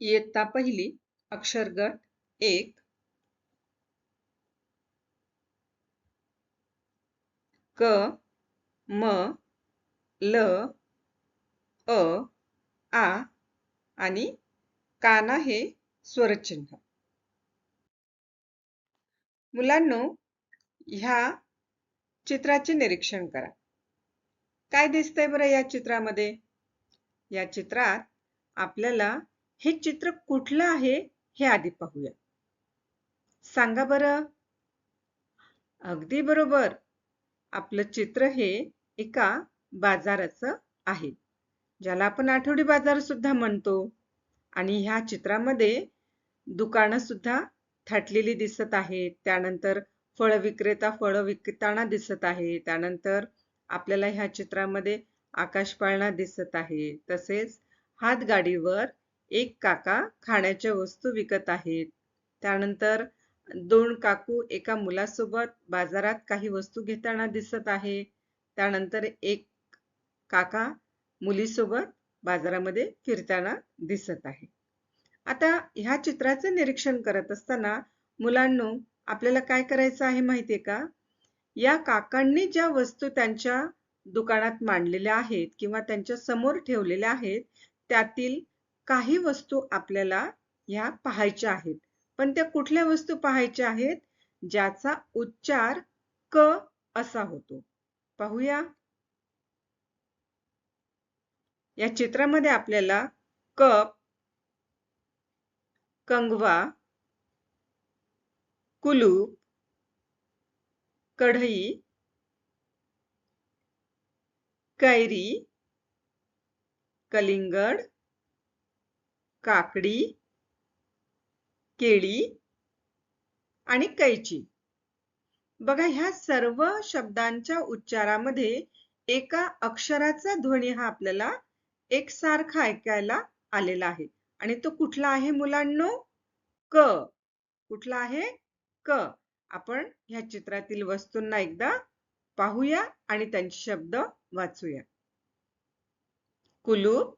इयत्ता पहिली अक्षरगट एक. क म ल अ आ आणि काना हे स्वरचिन्ह. मुलांनो ह्या चित्राचे निरीक्षण करा. काय दिसतंय बरं या चित्रामध्ये? या चित्रात आपल्याला हे चित्र कुठलं आहे हे आधी पाहूया. सांगा बरं. अगदी बरोबर. आपलं चित्र हे एका बाजाराचं आहे. ज्याला आपण आठवडी बाजार सुद्धा म्हणतो. आणि ह्या चित्रामध्ये दुकानं सुद्धा थाटलेली दिसत आहेत. त्यानंतर फळ विक्रेता फळ विकताना दिसत आहे. त्यानंतर आपल्याला ह्या चित्रामध्ये आकाश पाळणा दिसत आहे. तसेच हातगाडीवर एक काका खाण्याच्या वस्तू विकत आहेत. त्यानंतर दोन काकू एका मुलासोबत बाजारात काही वस्तू घेताना दिसत आहे. त्यानंतर एक काका मुलीसोबत बाजारामध्ये फिरताना दिसत आहे. आता ह्या चित्राचं निरीक्षण करत असताना मुलांनो आपल्याला काय करायचं आहे माहितीये का? या काकांनी ज्या वस्तू त्यांच्या दुकानात मांडलेल्या आहेत किंवा त्यांच्यासमोर ठेवलेल्या आहेत त्यातील काही वस्तू आपल्याला ह्या पाहायच्या आहेत. पण त्या कुठल्या वस्तू पाहायच्या आहेत? ज्याचा उच्चार क असा होतो. पाहूया. या चित्रामध्ये आपल्याला कप कंगवा कुलूप कढई कैरी कलिंगड काकडी केळी आणि कैची. बघा ह्या सर्व शब्दांच्या उच्चारामध्ये एका अक्षराचा ध्वनी हा आपल्याला एकसारखा ऐकायला आलेला आहे. आणि तो कुठला आहे मुलांनो? क. कुठला आहे? क. आपण ह्या चित्रातील वस्तूंना एकदा पाहूया आणि त्यांचे शब्द वाचूया. कुलूप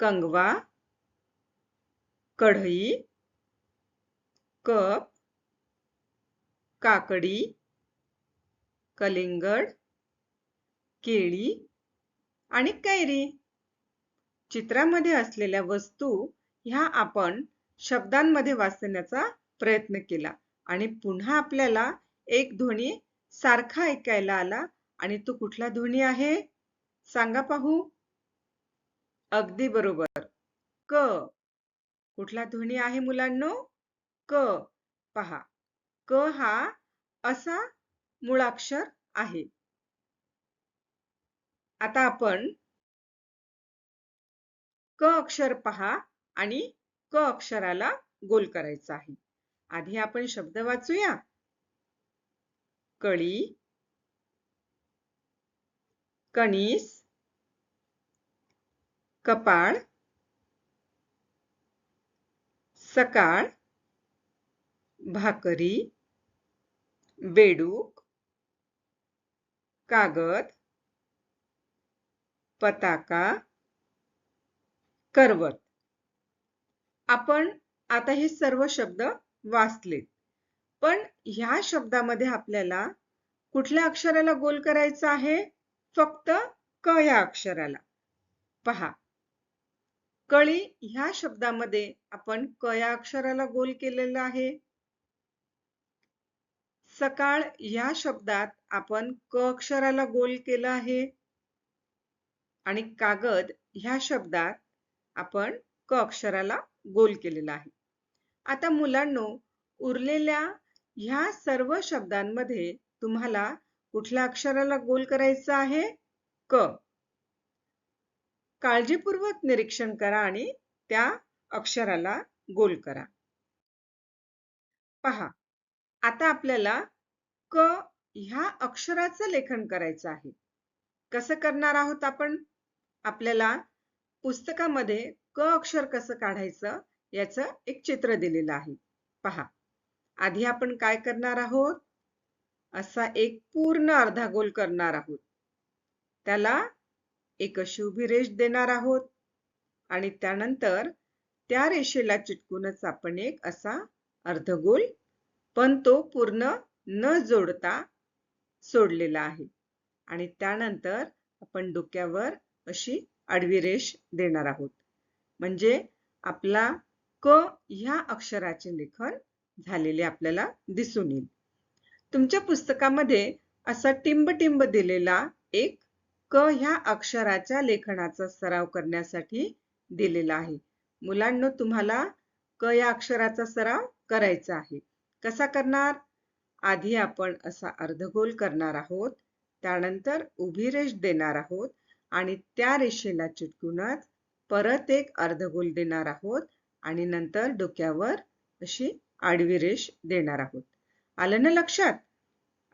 कंगवा कढई कप काकडी कलिंगड केळी आणि कैरी. चित्रामध्ये असलेल्या वस्तू ह्या आपण शब्दांमध्ये वाचण्याचा प्रयत्न केला आणि पुन्हा आपल्याला एक ध्वनी सारखा ऐकायला आला आणि तो कुठला ध्वनी आहे? सांगा पाहू. अगदी बरोबर. क. कुठला ध्वनी आहे मुलांनो? क. पहा. क हा असा मुळाक्षर आहे. आता आपण क अक्षर पहा आणि क अक्षराला गोल करायचा आहे. आधी आपण शब्द वाचूया. कळी कणीस कपाळ सकाळ भाकरी बेडूक कागद पताका करवत. आपण आता हे सर्व शब्द वाचलेत. पण ह्या शब्दामध्ये आपल्याला कुठल्या अक्षराला गोल करायचं आहे? फक्त क या अक्षराला. पहा. कळी ह्या शब्दामध्ये आपण क या अक्षराला गोल केलेलं आहे. सकाळ या शब्दात आपण क अक्षराला गोल केलं आहे. आणि कागद ह्या शब्दात आपण क अक्षराला गोल केलेला आहे. आता मुलांनो उरलेल्या ह्या सर्व शब्दांमध्ये तुम्हाला कुठल्या अक्षराला गोल करायचं आहे? क. काळजीपूर्वक निरीक्षण करा आणि त्या अक्षराला गोल करा. पहा आता आपल्याला क ह्या अक्षराचं लेखन करायचं आहे. कसं करणार आहोत आपण? आपल्याला पुस्तकामध्ये क अक्षर कसं काढायचं याचं एक चित्र दिलेलं आहे. पहा आधी आपण काय करणार आहोत? असा एक पूर्ण अर्धा गोल करणार आहोत. त्याला एक अशी उभी रेष देणार आहोत. आणि त्यानंतर त्या रेषेला चिटकूनच आपण एक असा अर्धगोल पण तो पूर्ण न जोडता सोडलेला आहे. आणि त्यानंतर आपण डोक्यावर अशी आडवी रेष देणार आहोत. म्हणजे आपला क ह्या अक्षराचे लेखन झालेले आपल्याला दिसून येईल. तुमच्या पुस्तकामध्ये असा टिंब-टिंब दिलेला एक क ह्या अक्षराच्या लेखनाचा सराव करण्यासाठी दिलेला आहे. मुलांनो तुम्हाला क या अक्षराचा सराव करायचा आहे. कसा करणार? आधी आपण असा अर्धगोल करणार आहोत. त्यानंतर उभी रेष देणार आहोत आणि त्या रेषेला चिटकूनच परत एक अर्धगोल देणार आहोत आणि नंतर डोक्यावर अशी आडवी रेष देणार आहोत. आलं ना लक्षात?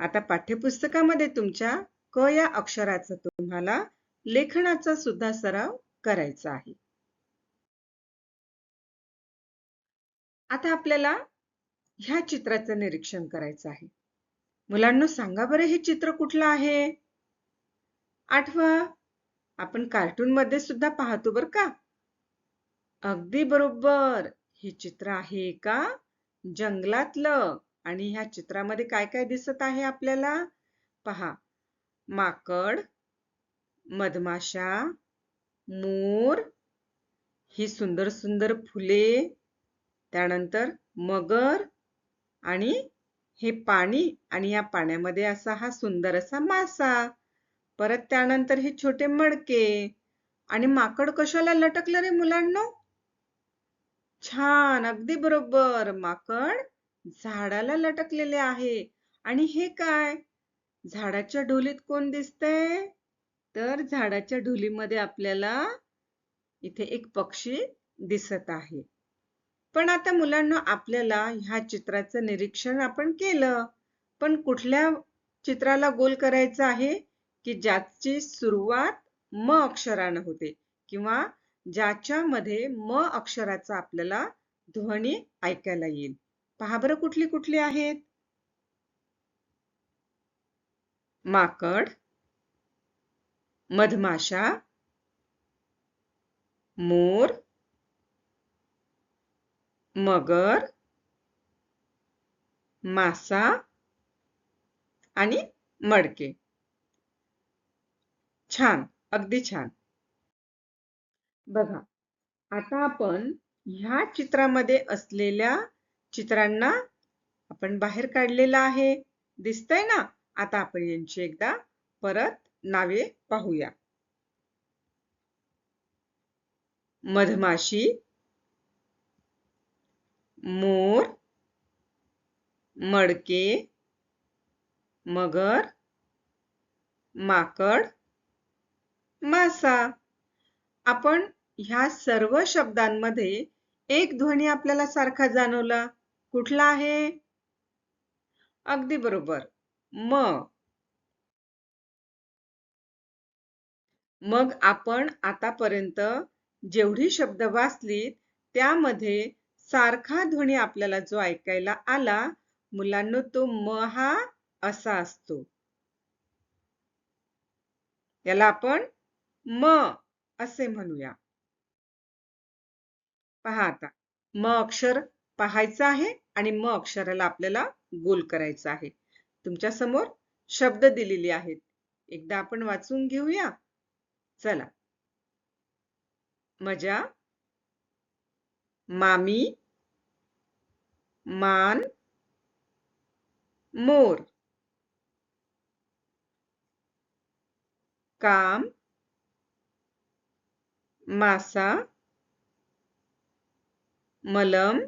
आता पाठ्यपुस्तकामध्ये तुमच्या क या अक्षराचा तुम्हाला लेखनाचा सुद्धा सराव करायचा आहे. आता आपल्याला ह्या चित्राचं निरीक्षण करायचं आहे. मुलांना सांगा बरं हे चित्र कुठलं आहे? आठवा आपण कार्टून मध्ये सुद्धा पाहतो बर का? अगदी बरोबर. हे चित्र आहे का? जंगलातलं. आणि ह्या चित्रामध्ये काय काय दिसत आहे आपल्याला? पहा माकड मधमाशा मोर ही सुंदर सुंदर फुले त्यानंतर मगर आणि हे पाणी आणि या पाण्यामध्ये असा हा सुंदर असा मासा. परत त्यानंतर हे छोटे मडके आणि माकड कशाला लटकलं रे मुलांना? छान अगदी बरोबर. माकड झाडाला लटकलेले आहे. आणि हे काय? झाडाच्या ढोलीत कोण दिसतंय? तर झाडाच्या ढोलीमध्ये आपल्याला इथे एक पक्षी दिसत आहे. पण आता मुलांना आपल्याला ह्या चित्राचं निरीक्षण आपण केलं. पण कुठल्या चित्राला गोल करायचं आहे? की ज्याची सुरुवात म अक्षरानं होते किंवा ज्याच्यामध्ये म अक्षराचा आपल्याला ध्वनी ऐकायला येईल. पहा बरं कुठली कुठली आहेत? माकड मधमाशा मोर मगर मासा आणि मडके. छान अगदी छान. बघा आता आपण ह्या चित्रामध्ये असलेल्या चित्रांना आपण बाहेर काढलेलं आहे. दिसतंय ना? आता आपण यांची एकदा परत नावे पाहूया. मधमाशी मोर मडके मगर माकड मासा. आपण ह्या सर्व शब्दांमध्ये एक ध्वनी आपल्याला सारखा जाणवला. कुठला आहे? अगदी बरोबर. म मग आपण आतापर्यंत जेवढी शब्द वाचलीत त्यामध्ये सारखा ध्वनी आपल्याला जो ऐकायला आला मुलांना तो म हा असा असतो. याला आपण म असे म्हणूया. पहा आता. म अक्षर पाहायचं आहे आणि म अक्षराला आपल्याला गोल करायचं आहे. तुमच्यासमोर शब्द दिलेले आहेत. एकदा आपण वाचून घेऊया. चला. मजा. मामी. मान. मोर. काम. मासा. मलम.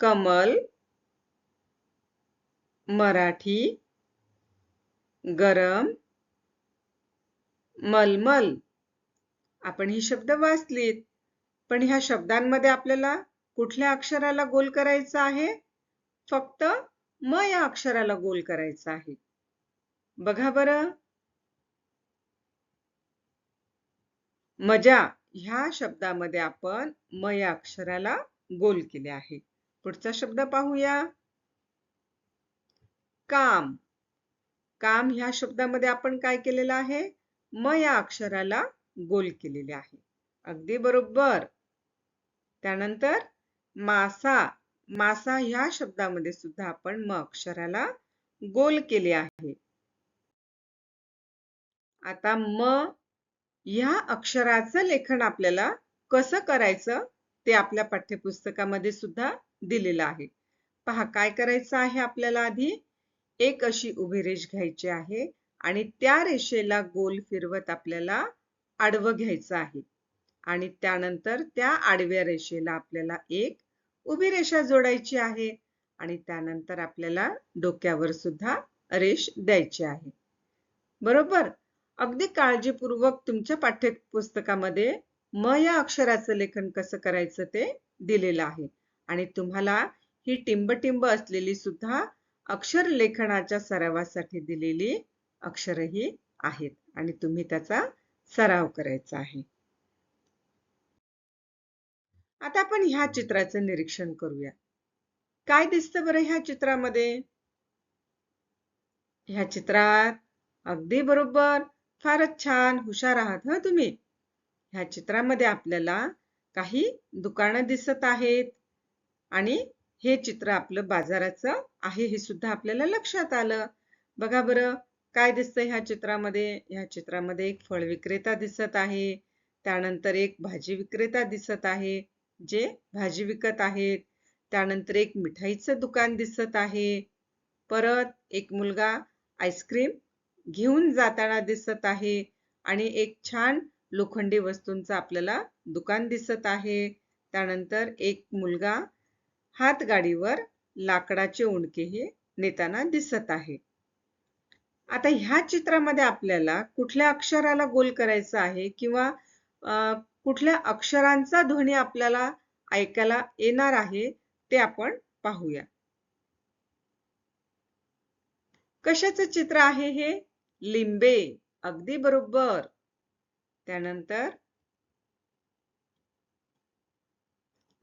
कमल. मराठी गरम मलमल. आपण ही शब्द वाचलीत. पण ह्या शब्दांमध्ये आपल्याला कुठल्या अक्षराला गोल करायचं आहे? फक्त म या अक्षराला गोल करायचं आहे. बघा बरं. मजा. ह्या शब्दामध्ये आपण म या अक्षराला गोल केले आहे. पुढचा शब्द पाहूया. काम. काम ह्या शब्दामध्ये आपण काय केलेलं आहे? म या अक्षराला गोल केलेले आहे. अगदी बरोबर. त्यानंतर मासा. मासा ह्या शब्दामध्ये सुद्धा आपण म अक्षराला गोल केले आहे. आता म ह्या अक्षराचं लेखन आपल्याला कसं करायचं? ते आपल्या पाठ्यपुस्तकामध्ये सुद्धा दिलेलं आहे. पहा काय करायचं आहे आपल्याला आधी? एक अशी उभी रेष घ्यायची आहे आणि त्या रेषेला गोल फिरवत आपल्याला आडवं घ्यायचं आहे. आणि त्यानंतर त्या आडव्या रेषेला आपल्याला एक उभी रेषा जोडायची आहे आणि त्यानंतर आपल्याला डोक्यावर सुद्धा रेष द्यायची आहे. बरोबर? अगदी काळजीपूर्वक तुमच्या पाठ्यपुस्तकामध्ये म या अक्षराचं लेखन कसं करायचं ते दिलेलं आहे. आणि तुम्हाला ही टिंब असलेली सुद्धा अक्षर लेखनाच्या सरावासाठी दिलेली अक्षरही आहेत आणि तुम्ही त्याचा सराव करायचा आहे. आता आपण ह्या चित्राचं निरीक्षण करूया. काय दिसतं बरं ह्या चित्रामध्ये? ह्या चित्रात अगदी बरोबर फारच छान हुशार आहात ह तुम्ही? ह्या चित्रामध्ये आपल्याला काही दुकानं दिसत आहेत आणि हे चित्र आपलं बाजाराचं आहे हे सुद्धा आपल्याला लक्षात आलं. बघा बरं काय दिसतंय ह्या चित्रामध्ये? ह्या चित्रामध्ये एक फळ विक्रेता दिसत आहे. त्यानंतर एक भाजी विक्रेता दिसत आहे जे भाजी विकत आहेत. त्यानंतर एक मिठाईचं दुकान दिसत आहे. परत एक मुलगा आईस्क्रीम घेऊन जाताना दिसत आहे आणि एक छान लोखंडी वस्तूंचं आपल्याला दुकान दिसत आहे. त्यानंतर एक मुलगा हातगाडीवर लाकडाचे उंडके हे नेताना दिसत आहे. आता ह्या चित्रामध्ये आपल्याला कुठल्या अक्षराला गोल करायचं आहे किंवा कुठल्या अक्षरांचा ध्वनी आपल्याला ऐकायला येणार आहे ते आपण पाहूया. कशाचं चित्र आहे हे? लिंबे. अगदी बरोबर. त्यानंतर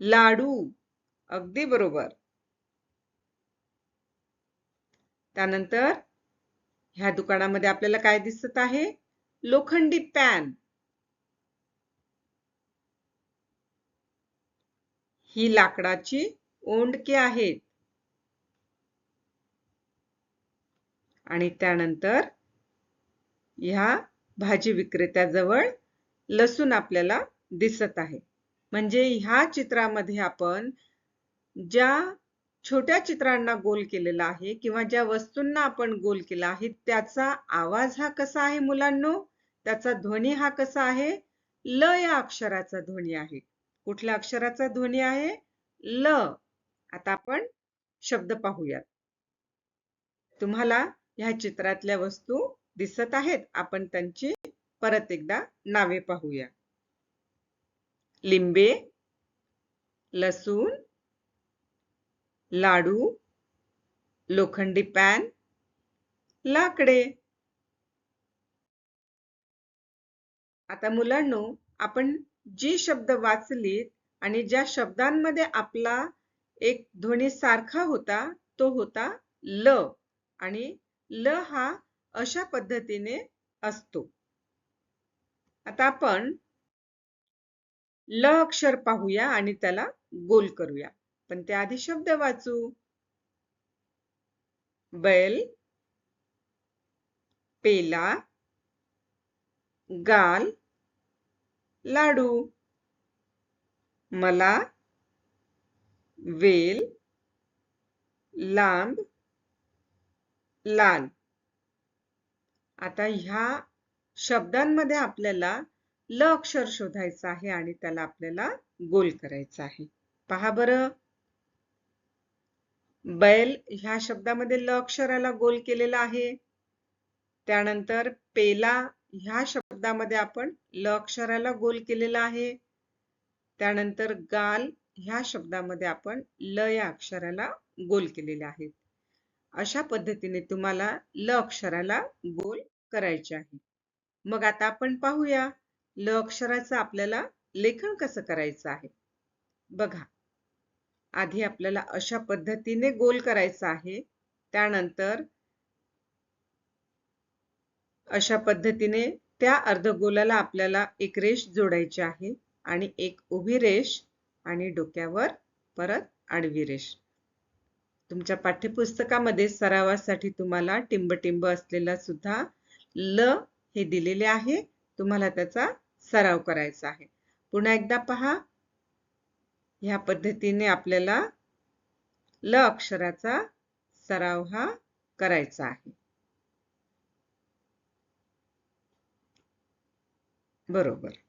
लाडू. अगदी बरोबर. त्यानंतर ह्या दुकानामध्ये आपल्याला काय दिसत आहे? लोखंडी पॅन. ही लाकडाची ओंडके आहेत. आणि त्यानंतर ह्या भाजी विक्रेत्याजवळ लसूण आपल्याला दिसत आहे. म्हणजे ह्या चित्रामध्ये आपण ज्या छोट्या चित्रांना गोल केलेला आहे किंवा ज्या वस्तूंना आपण गोल केला आहे त्याचा आवाज हा कसा आहे मुलांनो? त्याचा ध्वनी हा कसा आहे? ल या अक्षराचा ध्वनी आहे. कुठल्या अक्षराचा ध्वनी आहे? ल. आता आपण शब्द पाहूयात. तुम्हाला ह्या चित्रातल्या वस्तू दिसत आहेत. आपण त्यांची परत एकदा नावे पाहूया. लिंबे लसूण लाडू लोखंडी पॅन लाकडे. आता मुलांनो आपण जी शब्द वाचलीत आणि ज्या शब्दांमध्ये आपला एक ध्वनी सारखा होता तो होता ल. आणि ल हा अशा पद्धतीने असतो. आता आपण ल अक्षर पाहूया आणि त्याला गोल करूया. पण त्याआधी शब्द वाचू. बैल पेला गाल लाडू मला वेल लांब लाल. आता ह्या शब्दांमध्ये आपल्याला ल अक्षर शोधायचं आहे आणि त्याला आपल्याला गोल करायचं आहे. पहा बरं. बैल ह्या शब्दामध्ये ल अक्षराला गोल केलेला आहे. त्यानंतर पेला ह्या शब्दामध्ये आपण ल अक्षराला गोल केलेला आहे. त्यानंतर गाल ह्या शब्दामध्ये आपण ल या अक्षराला गोल केलेले आहेत. अशा पद्धतीने तुम्हाला ल अक्षराला गोल करायचे आहे. मग आता आपण पाहूया ल अक्षराचं आपल्याला लेखन कसं करायचं आहे? बघा आधी आपल्याला अशा पद्धतीने गोल करायचा आहे. त्यानंतर अशा पद्धतीने त्या अर्धगोलाला आपल्याला एक रेष जोडायची आहे आणि एक उभी रेष आणि डोक्यावर परत आडवी रेष. तुमच्या पाठ्यपुस्तकामध्ये सरावासाठी तुम्हाला टिंबटिंब असलेला सुद्धा ल हे दिलेले आहे. तुम्हाला त्याचा सराव करायचा आहे. पुन्हा एकदा पहा. ह्या पद्धतीने आपल्याला ल अक्षराचा सराव हा करायचा आहे. बरोबर.